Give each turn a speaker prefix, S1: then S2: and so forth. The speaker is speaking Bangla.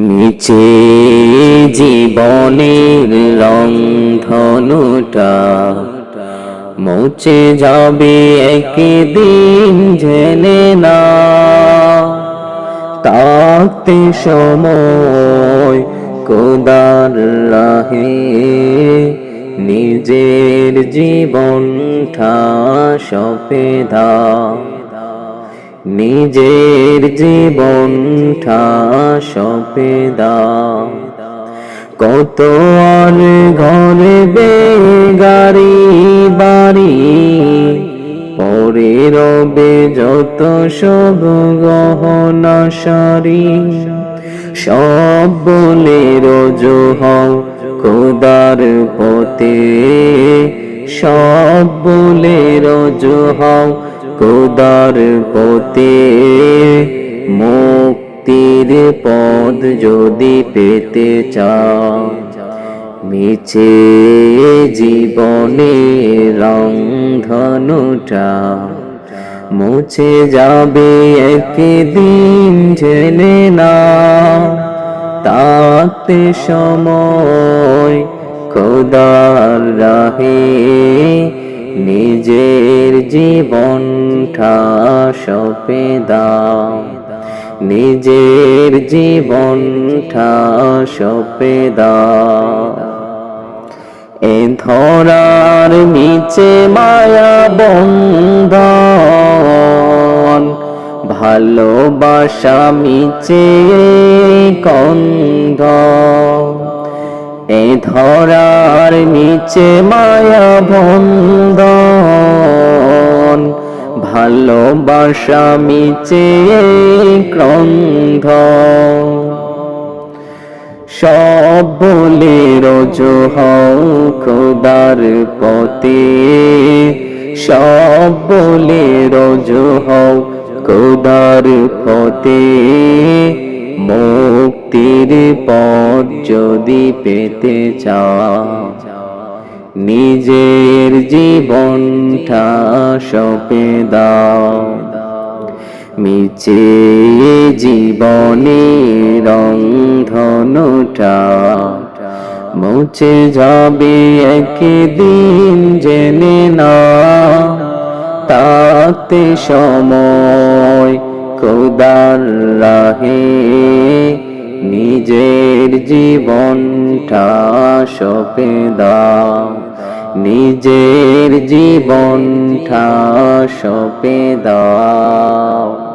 S1: নিচে জীবনের রং ধনুটা মুছে যাবে একদিন জেনে না। তাকতে সময় কোদার রাহে নিজের জীবনটা সপেদা নিজের জীবনটা সপেদা কত আর ঘরে বেগারি বাড়ি, পরে রবে যত সব গহনা সারি। সব বলে রোজ হও খোদার পথে, সব বলে রোজ হও খোদার পথে মুক্তির পদ যদি পেতে চাও, মিছে জীবনে রং ধনুটা মুছে যাবে একদিন জেনে না তাতে সময় খোদার রাহে নিজের জীবনটা সপে দাও। নিজের জীবনটা সপে দাও। এ ধরার নিচে মায়া বন্ধন, ভালোবাসা মিচে কন্ধ এ ধরার নিচে মায়া বন্ধন, ভালোবাসা মিচে ক্রন্ধ সব বলে রোজ খোদার পতে সব বলে রোজ হও খোদার পতে মুক্তির পথ যদি পেতে চাও নিজের জীবনটা সপে দাও। মিছে জীবনে রং ধনুটা মুছে যাবে একদিন জেনে না তাতে সময় খোদার রাহে নিজের জীবনটা সপে দাও। নিজের জীবনটা সপে দাও।